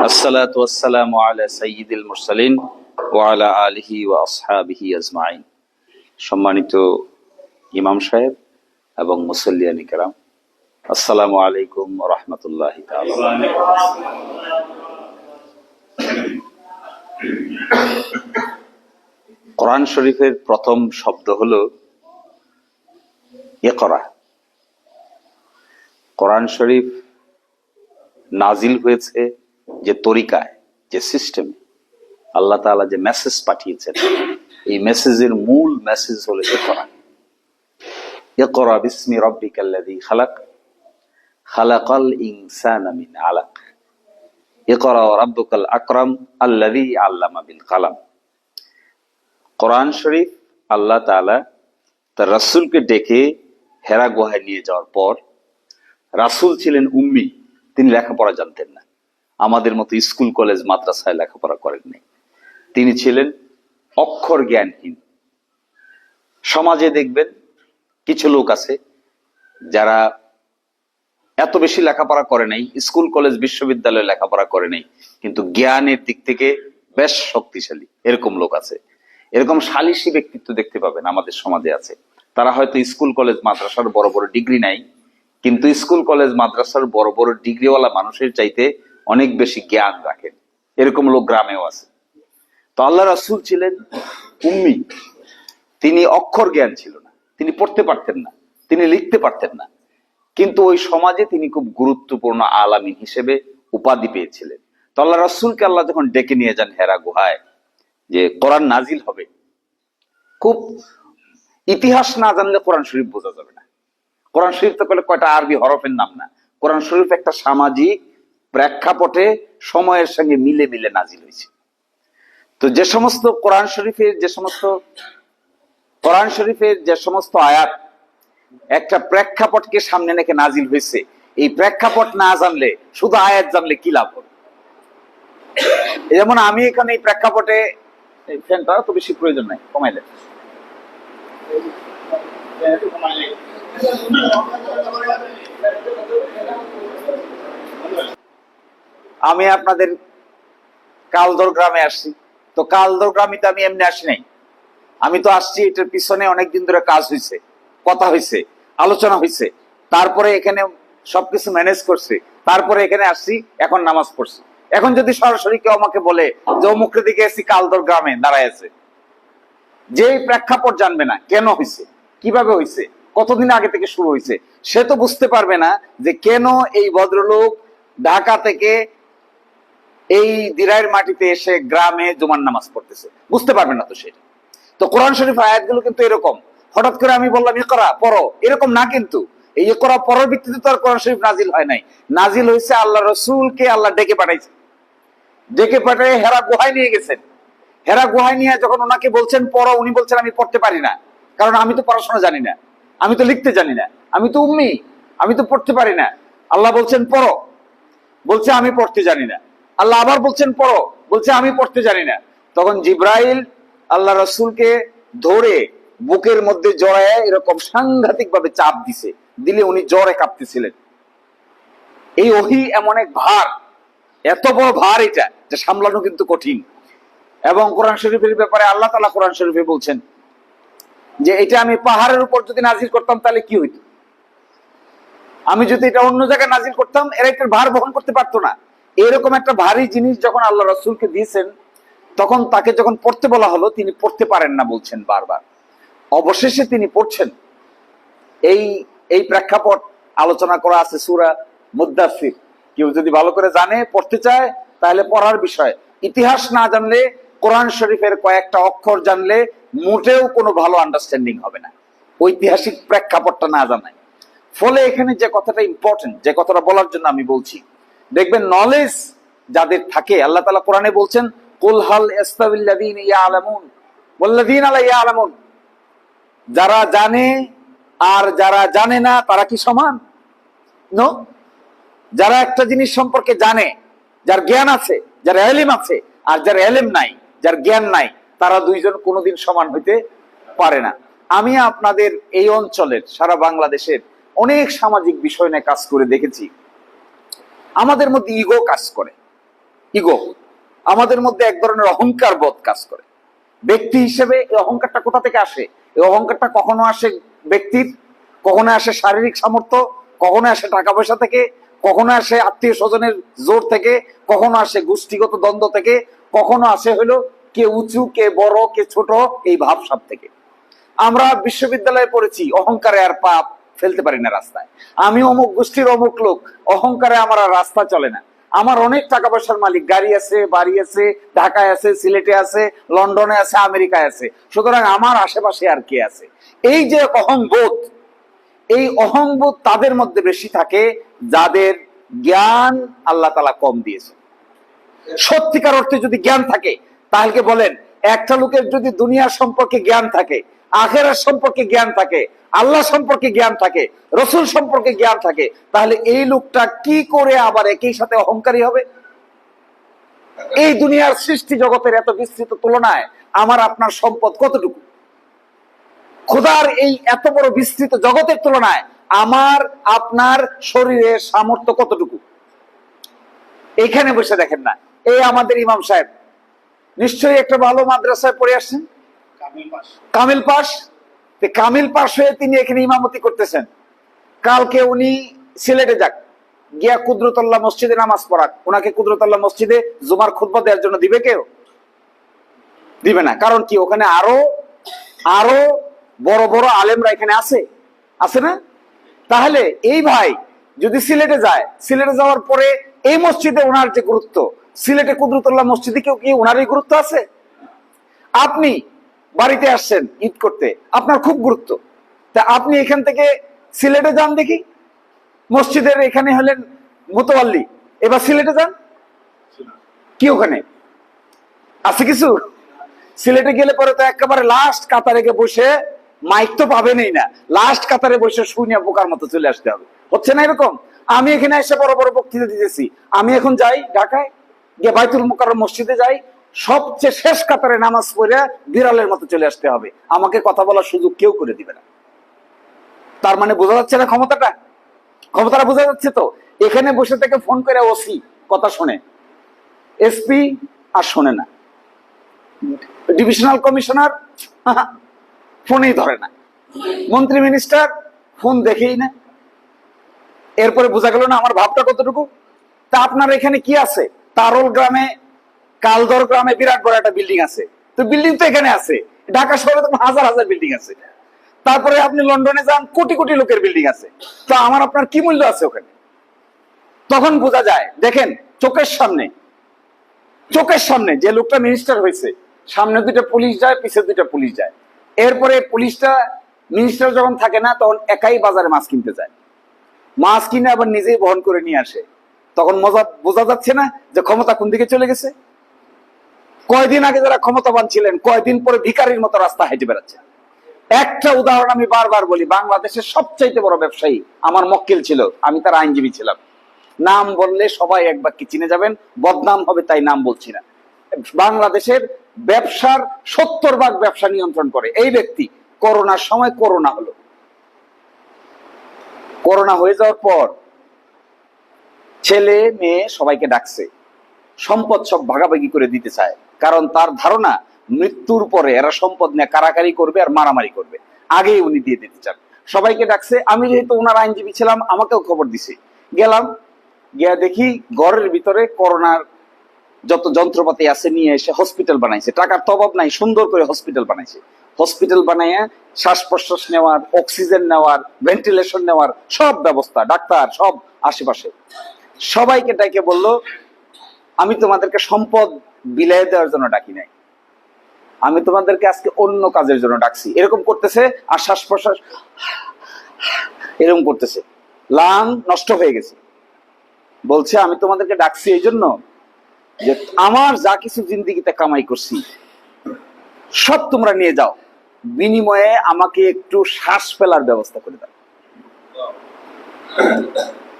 الصلاة والسلام على سيد المرسلين وعلى آله وأصحابه أجمعين সম্মানিত ইমাম সাহেব এবং মুসল্লিয়ানি কেরাম আসসালামু আলাইকুম রহমতুল্লাহ কোরআন শরীফের প্রথম শব্দ হলো ইকরা কোরআন শরীফ নাজিল হয়েছে যে তরিকায়, যে সিস্টেমে আল্লাহ তাআলা যে মেসেজ পাঠিয়েছেন, এই মেসেজের মূল মেসেজ হলো ইকরা। ইকরা বিসমি রাব্বিকাল্লাযী খালাক, খালাকাল ইনসানা মিন আলাক। ওয়া রাব্বুকাল আকরাম আল্লাযী আল্লামা বিল কালাম। কোরআন শরীফ আল্লাহ তাআলা তার রাসূলকে ডেকে হেরা গুহায় নিয়ে যাওয়ার পর রাসূল ছিলেন উম্মি। তিনি লেখাপড়া জানতেন না। আমাদের মতো স্কুল, কলেজ, মাদ্রাসায় লেখাপড়া করেননি তিনি ছিলেন অক্ষর জ্ঞানহীন। সমাজে দেখবেন কিছু লোক আছে যারা এত বেশি লেখাপড়া করে নাই, স্কুল, কলেজ, বিশ্ববিদ্যালয়ে লেখাপড়া করে নাই, কিন্তু জ্ঞানের দিক থেকে বেশ শক্তিশালী এরকম লোক আছে। এরকম সালিসী ব্যক্তিত্ব দেখতে পাবেন আমাদের সমাজে আছে। তারা হয়তো স্কুল, কলেজ, মাদ্রাসার বড় বড় ডিগ্রি নাই কিন্তু স্কুল, কলেজ, মাদ্রাসার বড় বড় ডিগ্রিওয়ালা মানুষের চাইতে অনেক বেশি জ্ঞান রাখেন। এরকম লোক গ্রামেও আছে। তো আল্লাহ রাসুল ছিলেন উম্মি। তিনি অক্ষর জ্ঞান ছিল না। তিনি পড়তে পারতেন না। তিনি লিখতে পারতেন না। কিন্তু ওই সমাজে তিনি খুব গুরুত্বপূর্ণ আলামিন হিসেবে উপাধি পেয়েছিলেন। তো আল্লাহ রাসুলকে আল্লাহ যখন ডেকে নিয়ে যান হেরা গুহায়, যে কোরআন নাজিল হবে, খুব ইতিহাস না জানলে কোরআন শরীফ বোঝা যাবে না। কোরআন শরীফ তো পেলে কয়টা আরবি হরফের নাম না? কোরআন শরীফ একটা সামাজিক প্রেক্ষাপটে সময়ের সঙ্গে মিলে মিলে নাজিল হয়েছে। তো যে সমস্ত কোরআন শরীফের যে সমস্ত কোরআন শরীফের যে সমস্ত আয়াত একটা প্রেক্ষাপটকে সামনে রেখে নাজিল হয়েছে, এই প্রেক্ষাপট না জানলে, শুধু আয়াত জানলে কি লাভ যেমন আমি এখানে এই প্রেক্ষাপটে ফ্যানটা তো বেশি প্রয়োজন নাই কমাইলে আমি আপনাদের কালদর গ্রামে আসছি। তো কালদর গ্রামে তো আমি এমনি আসি নাই। আমি তো আসছি, এটার পিছনে অনেকদিন ধরে কাজ হয়েছে কথা হয়েছে আলোচনা হয়েছে তারপরে এখানে সবকিছু ম্যানেজ করছে। তারপরে এখানে আসছি, এখন নামাজ পড়ছি। এখন যদি সরাসরি কেউ আমাকে বলে যে অমুকের দিকে এসি কালদর গ্রামে দাঁড়ায় আছে যে প্রেক্ষাপট জানবে না, কেন হয়েছে কীভাবে হয়েছে কতদিন আগে থেকে শুরু হয়েছে? সে তো বুঝতে পারবে না যে কেন এই ভদ্রলোক ঢাকা থেকে এই দিরাইয়ের মাটিতে এসে গ্রামে জুমার নামাজ পড়তেছে। বুঝতে পারবে না তো সেটা তো কোরআন শরীফ আয়াতগুলো কিন্তু এরকম। হঠাৎ করে আমি বললাম, ইকরা, পড়ো। এরকম না কিন্তু। এই ইকরা পরের ভিত্তিতে তো আর কোরআন শরীফ নাজিল হয় নাই। নাজিল হয়েছে আল্লাহ রসুলকে আল্লাহ ডেকে পাঠাইছে। ডেকে পাঠিয়ে হেরা গুহায় নিয়ে গেছেন। হেরা গুহায় নিয়ে যখন ওনাকে বলছেন, পড়ো, উনি বলছেন, আমি পড়তে পারি না। কারণ আমি তো পড়াশোনা জানি না। আমি তো লিখতে জানি না। আমি তো উম্মি। আমি তো পড়তে পারি না। আল্লাহ বলছেন, পড়ো। বলছে, আমি পড়তে জানি না। আল্লাহ আবার বলছেন, পড়ো। বলছে, আমি পড়তে জানি না। তখন জিব্রাইল আল্লাহ রসুলকে ধরে বুকের মধ্যে জড়ায় এরকম সাংঘাতিক ভাবে চাপ দিছে। দিলে উনি জ্বরে কাঁপতেছিলেন। এই ওহি এমন এক ভার। এত বড় ভার এটা যে সামলানো কিন্তু কঠিন। এবং কোরআন শরীফের ব্যাপারে আল্লাহ তালা কোরআন শরীফে বলছেন যে এটা আমি পাহাড়ের উপর যদি নাজিল করতাম, তাহলে কি হইতো? আমি যদি এটা অন্য জায়গায় নাজিল করতাম, এরা একটা ভার বহন করতে পারতো না। এরকম একটা ভারী জিনিস যখন আল্লাহ রসুলকে দিয়েছেন, তখন তাকে যখন পড়তে বলা হলো, তিনি পড়তে পারেন না বলছেন বারবার। অবশেষে তিনি পড়ছেন। এই এই প্রেক্ষাপট আলোচনা করা আছে সুরা মুদাসির কেউ যদি ভালো করে জানে, পড়তে চায়, তাহলে পড়ার বিষয়। ইতিহাস না জানলে কোরআন শরীফের কয়েকটা অক্ষর জানলে মোটেও কোনো ভালো আন্ডারস্ট্যান্ডিং হবে না। ঐতিহাসিক প্রেক্ষাপটটা না জানায়। ফলে এখানে যে কথাটা ইম্পর্টেন্ট যে কথাটা বলার জন্য আমি বলছি, দেখবেন নলেজ যাদের থাকে, আল্লাহ তালা কোরআনে বলছেন কুলহাল ইস্তাবিল্লাদিন ইয়া আলামুন ওয়াল্লাদিন আলা ইয়া আলামুন যারা জানে আর যারা জানে না, তারা কি সমান? নো যারা একটা জিনিস সম্পর্কে জানে, যার জ্ঞান আছে, যার এলিম আছে, আর যার এলিম নাই যার জ্ঞান নাই, তারা দুইজন কোনোদিন সমান হইতে পারে না। আমি আপনাদের এই অঞ্চলের, সারা বাংলাদেশের অনেক সামাজিক বিষয় নিয়ে কাজ করে দেখেছি। আমাদের মধ্যে ইগো কাজ করে। ইগো। আমাদের মধ্যে এক ধরনের অহংকার বোধ কাজ করে। ব্যক্তি হিসেবে এই অহংকারটা কোথা থেকে আসে? এই অহংকারটা কখনো আসে ব্যক্তির, কখনো আসে শারীরিক সামর্থ্য, কখনো আসে টাকা পয়সা থেকে, কখনো আসে আত্মীয় স্বজনের জোর থেকে, কখনো আসে গোষ্ঠীগত দ্বন্দ্ব থেকে কখনো আসে হলো কে উঁচু, কে বড়, কে ছোট, এই ভাবসাব থেকে। আমরা বিশ্ববিদ্যালয়ে পড়েছি, অহংকারে আর পাপ ফেলতে পারি না রাস্তায়। আমি অমুক গোষ্ঠীর অমুক লোক, অহংকারে আমার আর রাস্তা চলে না। আমার অনেক টাকা পয়সার মালিক, গাড়ি আছে, বাড়ি আছে, ঢাকায় আছে, সিলেটে আছে, লন্ডনে আছে, আমেরিকায় আছে। সুতরাং আমার আশেপাশে আর কে আছে? এই যে অহংবোধ, এই অহংবোধ তাদের মধ্যে বেশি থাকে, যাদের জ্ঞান আল্লাহ তালা কম দিয়েছে। সত্যিকার অর্থে যদি জ্ঞান থাকে, তাহলে বলেন, একটা লোকের যদি দুনিয়া সম্পর্কে জ্ঞান থাকে, আখেরার সম্পর্কে জ্ঞান থাকে, আল্লাহ সম্পর্কে জ্ঞান থাকে, রসুল সম্পর্কে জ্ঞান থাকে, তাহলে এই লোকটা কি করে আবার একই সাথে অহংকারী হবে? এই দুনিয়ার সৃষ্টি জগতের এত বিস্তৃত তুলনায় আমার, আপনার সম্পদ কতটুকু? খোদার এই এত বড় বিস্তৃত জগতের তুলনায় আমার, আপনার শরীরের সামর্থ্য কতটুকু? এখানে বসে দেখেন না। এই আমাদের ইমাম সাহেব। নিশ্চয়ই একটা ভালো মাদ্রাসায় পড়ে আসছেন? কামিল পাস কামিল পাস হয়ে তিনি এখানে ইমামতি করতেছেন। কালকে উনি সিলেটে যাক গিয়া কুদরতুল্লাহ মসজিদে নামাজ পড়াক। ওনাকে কুদরতুল্লাহ মসজিদে জুমার খুতবা দেওয়ার জন্য দিবে কেউ? দিবে না। কারণ কি ওখানে আরও আরও বড় বড় আলেমরা এখানে আছে? আছে না? তাহলে এই ভাই যদি সিলেটে যায় সিলেটে যাওয়ার পরে এই মসজিদে ওনার যে গুরুত্ব সিলেটে কুদরতুল্লাহ মসজিদে কেউ কি ওনারই গুরুত্ব আছে? আপনি বাড়িতে আসছেন ঈদ করতে, আপনার খুব গুরুত্ব। তা আপনি এখান থেকে সিলেটে যান দেখি। মসজিদের এখানে হলেন মোতোয়াল্লি। এবার সিলেটে যান? কি ওখানে? আছে কিছু? সিলেটে গেলে পরে তো একেবারে লাস্ট কাতারে গিয়ে বসে মাইক তো পাবেনই না। লাস্ট কাতারে বসে শুনিয়া বোকার মতো চলে আসতে হবে। হচ্ছে না এরকম? আমি এখানে এসে বড় বড় বক্তৃতা দিতেছি। আমি এখন যাই ঢাকায়। গিয়ে বাইতুল মুকার মসজিদে যাই, সবচেয়ে শেষ কাতারে নামাজ পড়ে বিড়ালের মতো চলে আসতে হবে। আমাকে কথা বলার সুযোগ কেউ করে দিবে না। তার মানে বোঝা যাচ্ছে না ক্ষমতাটা? ক্ষমতাটা বোঝা যাচ্ছে তো। এখানে বসে থেকে ফোন করে ওসি, কথা শোনে। এসপি আর শোনে না। ডিভিশনাল কমিশনার ফোনেই ধরে না। মন্ত্রী মিনিস্টার, ফোন দেখেই না। এরপরে বোঝা গেল না আমার ভাবটা কতটুকু? তা আপনার এখানে কি আছে? তারল গ্রামে, কালদর গ্রামে বিরাট বড় একটা বিল্ডিং আছে। তো বিল্ডিং তো এখানে আছে। ঢাকা শহরে তো হাজার হাজার বিল্ডিং আছে। তারপরে আপনি লন্ডনে যান, কোটি কোটি লোকের বিল্ডিং আছে। তো আমার আপনার কি মূল্য আছে ওখানে? তখন বোঝা যায়, দেখেন, চোখের সামনে। চোখের সামনে যে লোকটা মিনিস্টার হয়েছে, সামনে দুইটা পুলিশ যায়, পিছে দুইটা পুলিশ যায়। এরপরে পুলিশটা মিনিস্টার যখন থাকে না, তখন একাই বাজারে মাছ কিনতে যায়। মাছ কিনে আবার নিজেই বহন করে নিয়ে আসে। তখন মজা বোঝা যাচ্ছে না যে ক্ষমতা কোন দিকে চলে গেছে। কয়দিন আগে যারা ক্ষমতাবান ছিলেন, কয়দিন পরে ভিকারির মতো রাস্তা হেঁটে বেড়াচ্ছে। একটা উদাহরণ আমি বারবার বলি, বাংলাদেশের সবচাইতে বড় ব্যবসায়ী আমার মক্কেল ছিল, আমি তার আইনজীবী ছিলাম। নাম বললে সবাই এক বাক্যে চিনে যাবেন, বদনাম হবে তাই নাম বলছি না। বাংলাদেশের ব্যবসার সত্তর ভাগ ব্যবসা নিয়ন্ত্রণ করে, এই ব্যক্তি করোনার সময় করোনা হলো। করোনা হয়ে যাওয়ার পর ছেলে মেয়ে সবাইকে ডাকছে। সম্পদ সব ভাগাভাগি করে দিতে চায়। কারণ তার ধারণা মৃত্যুর পরে এরা সম্পদ নিয়ে কারাকারি করবে আর মারামারি করবে। আগেই উনি দিয়ে দিতে চান। সবাইকে ডাকছে আমি যেহেতু ওনার আইনজীবী ছিলাম আমাকেও খবর দিছে। গেলাম গিয়া দেখি ঘরের ভিতরে করোনার যত যন্ত্রপাতি আছে নিয়ে এসে হসপিটাল বানাইছে। টাকার তো অভাব নাই সুন্দর করে হসপিটাল বানাইছে। হসপিটাল বানাইয়া শ্বাস প্রশ্বাস নেওয়ার অক্সিজেন নেওয়ার ভেন্টিলেশন নেওয়ার সব ব্যবস্থা ডাক্তার সব আশেপাশে। সবাইকে ডাকে বলল, আমি তোমাদেরকে সম্পদ বিলাই দেওয়ার জন্য ডাকি নাই। আমি তোমাদেরকে আজকে অন্য কাজের জন্য ডাকছি। এরকম করতেছে আর শ্বাস প্রশ্বাস এরকম করতেছে। লাং নষ্ট হয়ে গেছে। বলছে, আমি তোমাদেরকে ডাকছি এই জন্য যে আমার যা কিছু জিন্দিগিতে কামাই করছি, সব তোমরা নিয়ে যাও। বিনিময়ে আমাকে একটু শ্বাস ফেলার ব্যবস্থা করে দাও।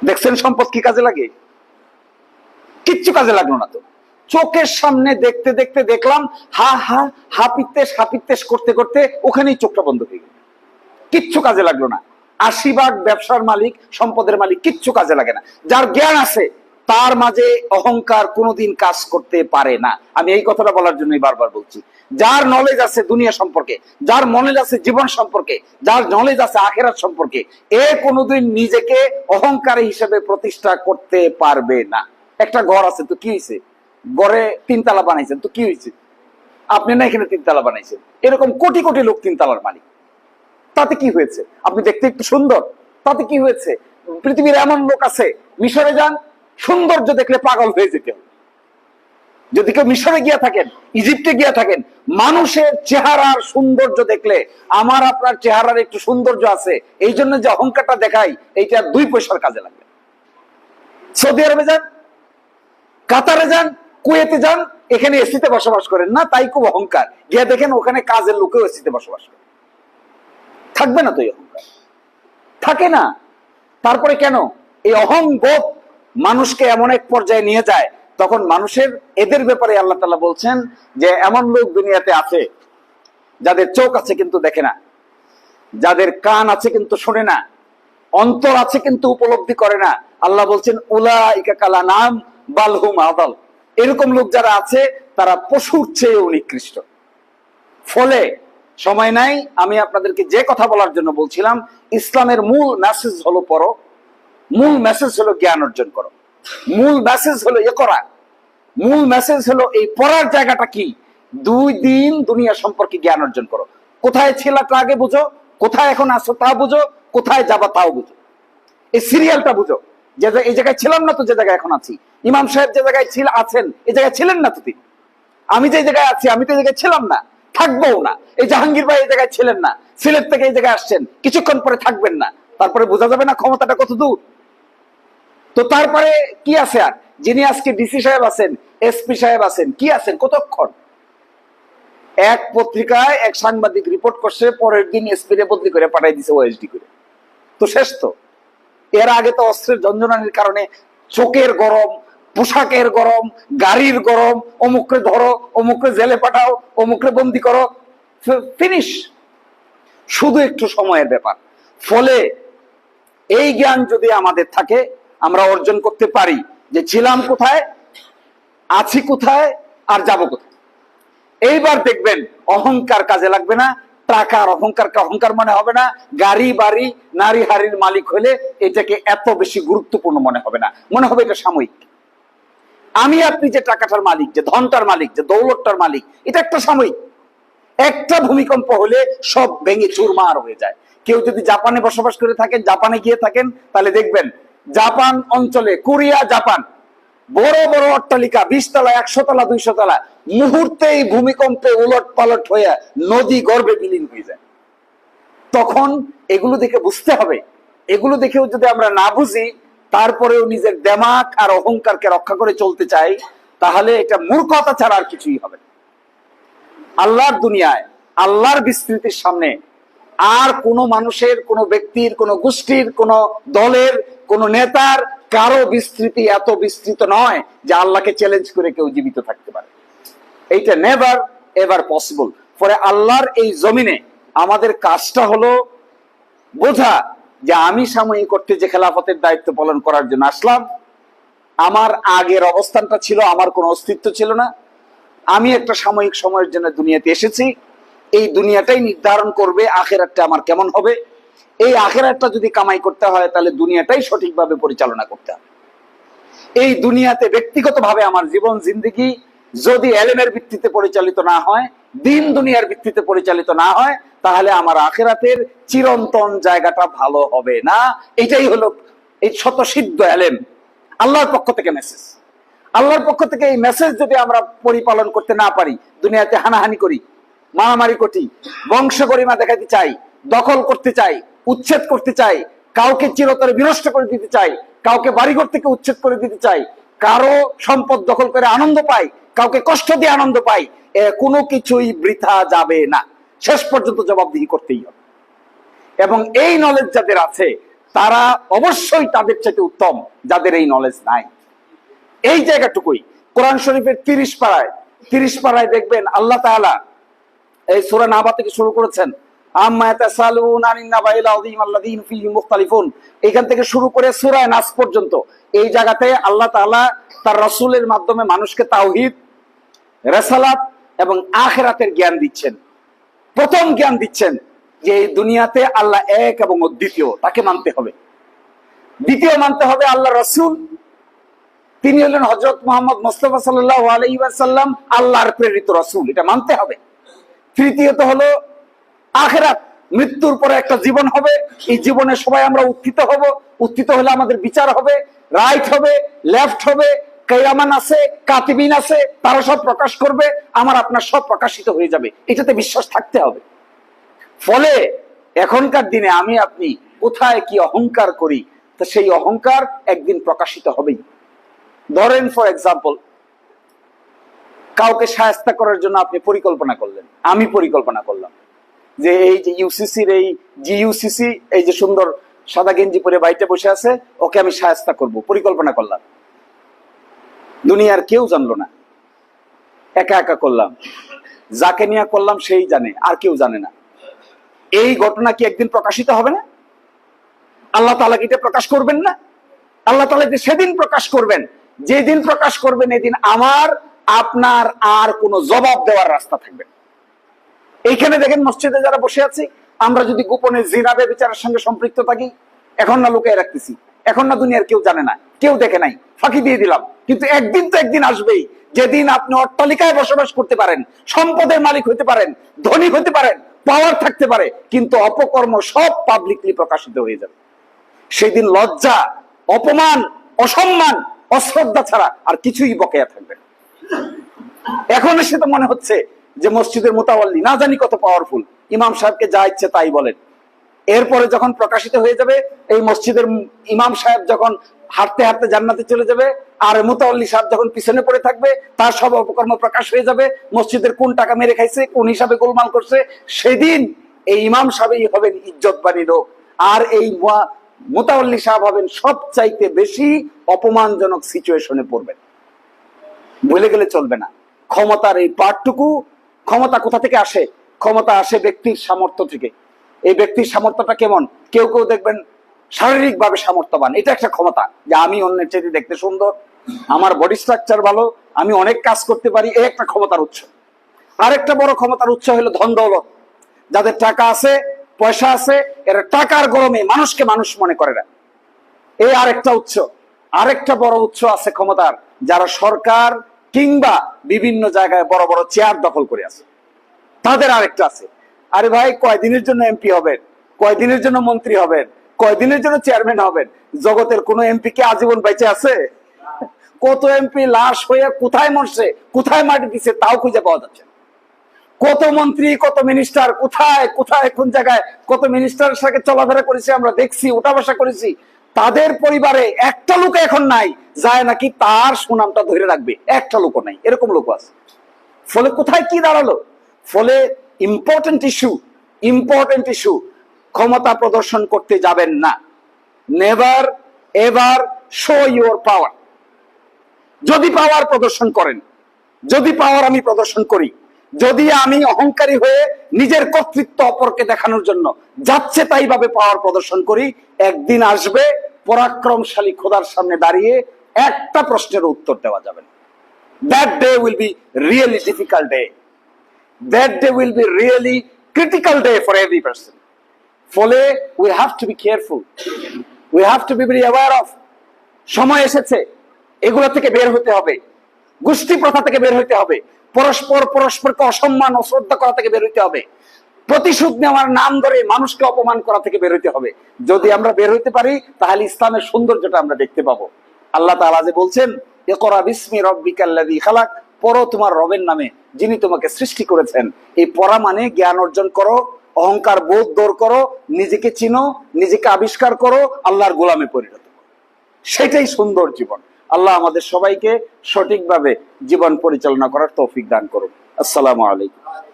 দেখছেন সম্পদ কি কাজে লাগে? কিচ্ছু কাজে লাগল না তো। চোখের সামনে দেখতে দেখতে দেখলাম, হা হা হাপিত্তেশ হাপিত্তেশ করতে করতে ওখানেই চোখটা বন্ধ হয়ে গেল। কিচ্ছু কাজে লাগল না। আশি ভাগ ব্যবসার মালিক, সম্পদের মালিক, কিচ্ছু কাজে লাগে না। যার জ্ঞান আছে তার মাঝে অহংকার কোনোদিন কাজ করতে পারে না। আমি এই কথাটা বলার জন্যই বারবার বলছি। যার নলেজ আছে দুনিয়া সম্পর্কে, যার নলেজ আছে জীবন সম্পর্কে, যার নলেজ আছে আখেরাত সম্পর্কে, এ কোনোদিন নিজেকে অহংকারী হিসেবে প্রতিষ্ঠা করতে পারবে না। একটা ঘর আছে, তো কি হয়েছে ঘরে তিনতলা বানাইছেন, তো কি হয়েছে আপনি না এখানে তিনতলা বানাইছেন? এরকম কোটি কোটি লোক তিনতলার মালিক। তাতে কি হয়েছে? আপনি দেখতে একটু সুন্দর। তাতে কি হয়েছে? পৃথিবীর এমন লোক আছে, মিশরে যান সৌন্দর্য দেখলে পাগল হয়ে যেতে যদি কেউ মিশরে গিয়া থাকেন, ইজিপ্টে গিয়া থাকেন, মানুষের চেহারার সৌন্দর্য দেখলে, আমার আপনার চেহারার একটু সৌন্দর্য আছে, এই জন্য যে অহংকারটা দেখাই এইটা দুই পয়সার কাজে লাগবে সৌদি আরবে যান, কাতারে যান, কুয়েতে যান, এখানে এসিতে বসবাস করেন। না, তাই খুব অহংকার। গিয়া দেখেন, ওখানে কাজের লোকেও এসিতে বসবাস করে। থাকবে না তো এই অহংকার? থাকে না। তারপরে কেন? এই অহংবোধ মানুষকে এমন এক পর্যায়ে নিয়ে যায়, তখন মানুষের এদের ব্যাপারে আল্লাহ তালা বলছেন যে, এমন লোক দুনিয়াতে আছে, যাদের চোখ আছে কিন্তু দেখে না, যাদের কান আছে কিন্তু শোনে না, অন্তর আছে কিন্তু উপলব্ধি করে না। আল্লাহ বলছেন উলা ইকা কালা নাম বালহুম আদাল। এরকম লোক যারা আছে, তারা পশুর চেয়েও নিকৃষ্ট। ফলে সময় নাই, আমি আপনাদেরকে যে কথা বলার জন্য বলছিলাম, ইসলামের মূল মেসেজ হলো পড়ো মূল মেসেজ হলো জ্ঞান অর্জন করো। মূল মেসেজ হলো এ করা। মূল মেসেজ হলো এই পড়ার জায়গাটা কি? দুই দিন দুনিয়া সম্পর্কে জ্ঞান অর্জন করো। কোথায় ছিলা তা আগে বুঝো, কোথায় এখন আসো তা বুঝো, কোথায় যাবা তাও বুঝো। এই সিরিয়ালটা বুঝো। যে- এই জায়গায় ছিলাম না তো যে জায়গায় এখন আছি। ইমাম সাহেব যে জায়গায় ছিল আছেন, এই জায়গায় ছিলেন না তো তিনি। আমি যে জায়গায় আছি, আমি তো এই জায়গায় ছিলাম না। থাকব না। এই জাহাঙ্গীর ভাই এই জায়গায় ছিলেন না। সিলেট থেকে এই জায়গায় আসছেন। কিছুক্ষণ পরে থাকবেন না। তারপরে বোঝা যাবে না ক্ষমতাটা কত দূর। তো তারপরে কি আছে আর? যিনি আজকে ডিসি সাহেব আছেন, এসপি সাহেব আছেন, কি আছেন? কতক্ষণ? এক পত্রিকায় এক সাংবাদিক রিপোর্ট করছে, পরের দিন এসপি রে বদলি করে পাঠাই দিছে ওএসডি করে। তো শেষ তো। এর আগে তো অস্ত্রের জঞ্জনানির কারণে চোখের গরম, পোশাকের গরম, গাড়ির গরম, অমুকরে ধরো, অমুকরে জেলে পাঠাও, অমুকরে বন্দি করো ফিনিশ শুধু একটু সময়ের ব্যাপার। ফলে এই জ্ঞান যদি আমাদের থাকে আমরা অর্জন করতে পারি যে ছিলাম কোথায়, আছি কোথায় আর যাব কোথায়। এইবার দেখবেন অহংকার কাজে লাগবে না টাকার অহংকারকে অহংকার মনে হবে না, গাড়ি, বাড়ি, নারী হারির মালিক হলে এটাকে এত বেশি গুরুত্বপূর্ণ মনে হবে না। মনে হবে এটা সাময়িক। আমি আপনি যে টাকাটার মালিক, যে ধনটার মালিক, যে দৌলতটার মালিক, এটা একটা সাময়িক। একটা ভূমিকম্প হলে সব ভেঙে চুরমার হয়ে যায়। কেউ যদি জাপানে বসবাস করে থাকেন, জাপানে গিয়ে থাকেন, তাহলে দেখবেন জাপান অঞ্চলে, কোরিয়া, জাপান। বড় বড় অট্টালিকা বিশ তলা একশো তলা দুইশো তলা মুহূর্তেই ভূমিকম্পে উলট পালট হয়ে নদী গর্ভে বিলীন হয়ে যায়। তখন এগুলো দেখে বুঝতে হবে। এগুলো দেখেও যদি আমরা না বুঝি, তারপরেও নিজের দেমাক আর অহংকারকে রক্ষা করে চলতে চাই, তাহলে এটা মূর্খতা ছাড়া আর কিছুই হবে আল্লাহর দুনিয়ায়, আল্লাহর বিস্তৃতির সামনে, আর কোনো মানুষের, কোনো ব্যক্তির, কোনো গোষ্ঠীর, কোনো দলের কোনো নেতার কারও বিস্তৃতি এত বিস্তৃত নয় যে আল্লাহকে চ্যালেঞ্জ করে কেউ জীবিত থাকতে পারে। এইটা নেভার এভার পসিবল ফলে আল্লাহর এই জমিনে আমাদের কাজটা হলো বোঝা যে আমি সাময়িক করতে যে খেলাফতের দায়িত্ব পালন করার জন্য আসলাম, আমার আগের অবস্থানটা ছিল, আমার কোনো অস্তিত্ব ছিল না। আমি একটা সাময়িক সময়ের জন্য দুনিয়াতে এসেছি। এই দুনিয়াটাই নির্ধারণ করবে, আখেরাতটা আমার কেমন হবে এই আখেরাতটা যদি কামাই করতে হয়, তাহলে দুনিয়াটাই সঠিকভাবে পরিচালনা করতে হবে। এই দুনিয়াতে ব্যক্তিগতভাবে আমার জীবন, জিন্দিগি যদি এলেমের ভিত্তিতে পরিচালিত না হয়, দিন দুনিয়ার ভিত্তিতে পরিচালিত না হয়, তাহলে আমার আখেরাতের চিরন্তন জায়গাটা ভালো হবে না। এটাই হলো এই শতসিদ্ধ এলেম। আল্লাহর পক্ষ থেকে মেসেজ আল্লাহর পক্ষ থেকে এই মেসেজ যদি আমরা পরিপালন করতে না পারি, দুনিয়াতে হানাহানি করি, মারামারি করি, বংশ গরিমা দেখাতে চাই দখল করতে চাই, উচ্ছেদ করতে চাই, কাউকে চিরতরে বিনষ্ট করে দিতে চাই, কাউকে বাড়িঘর থেকে উচ্ছেদ করে দিতে চাই, কারও সম্পদ দখল করে আনন্দ পাই, কাউকে কষ্ট দিয়ে আনন্দ পাই কোনো কিছুই বৃথা যাবে না। শেষ পর্যন্ত জবাবদিহি করতেই হবে। এবং এই নলেজ যাদের আছে, তারা অবশ্যই তাদের চাইতে উত্তম, যাদের এই নলেজ নাই। এই জায়গাটুকুই। কোরআন শরীফের তিরিশ পাড়ায় তিরিশ পাড়ায় দেখবেন আল্লাহ তাআলা এই সুরা নাবা থেকে শুরু করেছেন। এখান থেকে শুরু করে সূরা নাস পর্যন্ত। এই জায়গাতে আল্লাহ তার মাধ্যমে মানুষকে এবং জ্ঞান দিচ্ছেন। প্রথম জ্ঞান দিচ্ছেন যে এই দুনিয়াতে আল্লাহ এক এবং অদ্বিতীয়, তাকে মানতে হবে। দ্বিতীয় মানতে হবে আল্লাহ রসুল। তিনি হলেন হজরত মোহাম্মদ মোস্তফা সাল্লাহ আলাইসাল্লাম আল্লাহর প্রেরিত রসুল, এটা মানতে হবে। তৃতীয়ত হলো আখেরাত মৃত্যুর পরে একটা জীবন হবে। এই জীবনে সবাই আমরা উত্থিত হব। উত্থিত হলে আমাদের বিচার হবে, রাইট হবে, লেফট হবে কেয়ামান আছে, কাতিবিন আছে, তারা সব প্রকাশ করবে, আমার আপনার সব প্রকাশিত হয়ে যাবে। এটাতে বিশ্বাস থাকতে হবে। ফলে এখনকার দিনে আমি, আপনি, কোথায় কি অহংকার করি, তা সেই অহংকার একদিন প্রকাশিত হবেই। ধরেন ফর এক্সাম্পল কাউকে সাহায্য করার জন্য আপনি পরিকল্পনা করলেন। আমি পরিকল্পনা করলাম। যে এই যে ইউসিসির এই জিইউসিসি এই যে সুন্দর সাদা গেঞ্জি পরে বাড়িতে বসে আছে, ওকে আমি সাহায্য করব, পরিকল্পনা করলাম। দুনিয়ার কেউ জানলো না। একা একা করলাম। যাকে নিয়ে করলাম সেই জানে, আর কেউ জানে না। এই ঘটনা কি একদিন প্রকাশিত হবে না? আল্লাহ তালা কি প্রকাশ করবেন না? আল্লাহ তালা সেদিন প্রকাশ করবেন? যেদিন প্রকাশ করবেন, এদিন আমার, আপনার আর কোনো জবাব দেওয়ার রাস্তা থাকবে। এইখানে দেখেন মসজিদে যারা বসে আছি, আমরা যদি গোপনে জিনাবে বিচারের সঙ্গে সম্পৃক্ত থাকি, এখন না লুকিয়ে রাখতেছি। এখন না দুনিয়ার কেউ জানে না, কেউ দেখে নাই। ফাঁকি দিয়ে দিলাম। কিন্তু একদিন তো একদিন আসবেই। যেদিন আপনি অট্টালিকায় বসবাস করতে পারেন, সম্পদের মালিক হতে পারেন, ধনী হতে পারেন পাওয়ার থাকতে পারে, কিন্তু অপকর্ম সব পাবলিকলি প্রকাশিত হয়ে যাবে। সেই দিন লজ্জা, অপমান, অসম্মান, অশ্রদ্ধা ছাড়া আর কিছুই বকেয়া থাকবে এখন এসে তো মনে হচ্ছে যে মসজিদের মোতাবল্লি, না জানি কত পাওয়ারফুল ইমাম সাহেবকে যা ইচ্ছে তাই বলেন। এরপরে যখন প্রকাশিত হয়ে যাবে, এই মসজিদের ইমাম সাহেব যখন হাঁটতে হাঁটতে জান্নাতে চলে যাবে, আর মোতাল্লি সাহেব যখন পিছনে পড়ে থাকবে, তার সব অপকর্ম প্রকাশ হয়ে যাবে, মসজিদের কোন টাকা মেরে খাইছে, কোন হিসাবে গোলমাল করছে, সেদিন এই ইমাম সাহেবই হবেন ইজ্জতবাড়ি লোক। আর এই মোতাল্লি সাহেব হবেন সবচাইতে বেশি অপমানজনক সিচুয়েশনে পড়বেন। বলে গেলে চলবে না। ক্ষমতার এই পার্টটুকু ক্ষমতা কোথা থেকে আসে? ক্ষমতা আসে ব্যক্তির সামর্থ্য থেকে। এই ব্যক্তির সামর্থ্যটা কেমন? কেউ কেউ দেখবেন শারীরিকভাবে সামর্থ্যবান। এটা একটা ক্ষমতা যে আমি অন্যের চেয়ে দেখতে সুন্দর, আমার বডি স্ট্রাকচার ভালো, আমি অনেক কাজ করতে পারি, এই একটা ক্ষমতার উৎস। আরেকটা বড় ক্ষমতার উৎস হলো ধন দৌলত। যাদের টাকা আছে, পয়সা আছে, এরা টাকার গরমে মানুষকে মানুষ মনে করে না। এই আরেকটা উৎস, আরেকটা বড় উৎস আছে ক্ষমতার, যারা সরকার কিংবা বিভিন্ন জায়গায় বড় বড় চেয়ার দখল করে আছে। তাদের আরেকটা আছে। আরে ভাই, কয়দিনের জন্য এমপি হবেন? কয়দিনের জন্য মন্ত্রী হবেন? কয়দিনের জন্য চেয়ারম্যান হবেন? জগতের কোন এমপি কে আজীবন বেঁচে আছে? কত এমপি লাশ হয়ে কোথায় মরছে, কোথায় মাটি দিছে, তাও খুঁজে পাওয়া যাচ্ছে কত মন্ত্রী, কত মিনিস্টার কোথায় কোথায়, কোন জায়গায় কত মিনিস্টারের সাথে চলাফেরা করেছি আমরা দেখছি উঠা বসা করেছি। তাদের পরিবারে একটা লোক এখন নাই, যায় নাকি তার সুনামটা ধরে রাখবে। একটা লোকও নাই, এরকম লোক আছে। ফলে কোথায় কি দাঁড়াল? ফলে ইম্পর্টেন্ট ইস্যু ইম্পর্টেন্ট ইস্যু ক্ষমতা প্রদর্শন করতে যাবেন না। Never ever show your power যদি পাওয়ার প্রদর্শন করেন, যদি পাওয়ার আমি প্রদর্শন করি, যদি আমি অহংকারী হয়ে নিজের কর্তৃত্ব অপরকে দেখানোর জন্য যাচ্ছে তাই ভাবে পাওয়ার প্রদর্শন করি, একদিন আসবে পরাক্রমশালী খোদার সামনে দাঁড়িয়ে একটা প্রশ্নের উত্তর দেওয়া যাবে না। That day will be really difficult day that day will be really critical day for every person ফলে we have to be careful we have to be very aware of সময় এসেছে, এগুলো থেকে বের হতে হবে। গোষ্ঠী প্রথা থেকে বের হতে হবে। পরস্পর পরস্পরকে অসম্মান অশ্রদ্ধা করা থেকে বের হতে হবে। প্রতিশোধ নেওয়ার নাম ধরে মানুষকে অপমান করা থেকে বের হতে হবে। যদি আমরা বের হতে পারি, তাহলে ইসলামের সৌন্দর্যটা আমরা দেখতে পাবো। আল্লাহ তাআলা যে বলছেন, ইকরা বিসমি রব্বিকাল্লাযী খালাক তোমার রবের নামে, যিনি তোমাকে সৃষ্টি করেছেন। এই মানে জ্ঞান অর্জন করো, অহংকার বোধ দূর করো, নিজেকে চিনো, নিজেকে আবিষ্কার করো, আল্লাহর গোলামে পরিণত সেটাই সুন্দর জীবন। আল্লাহ আমাদের সবাইকে সঠিকভাবে জীবন পরিচালনা করার তৌফিক দান করুন। আসসালামু আলাইকুম।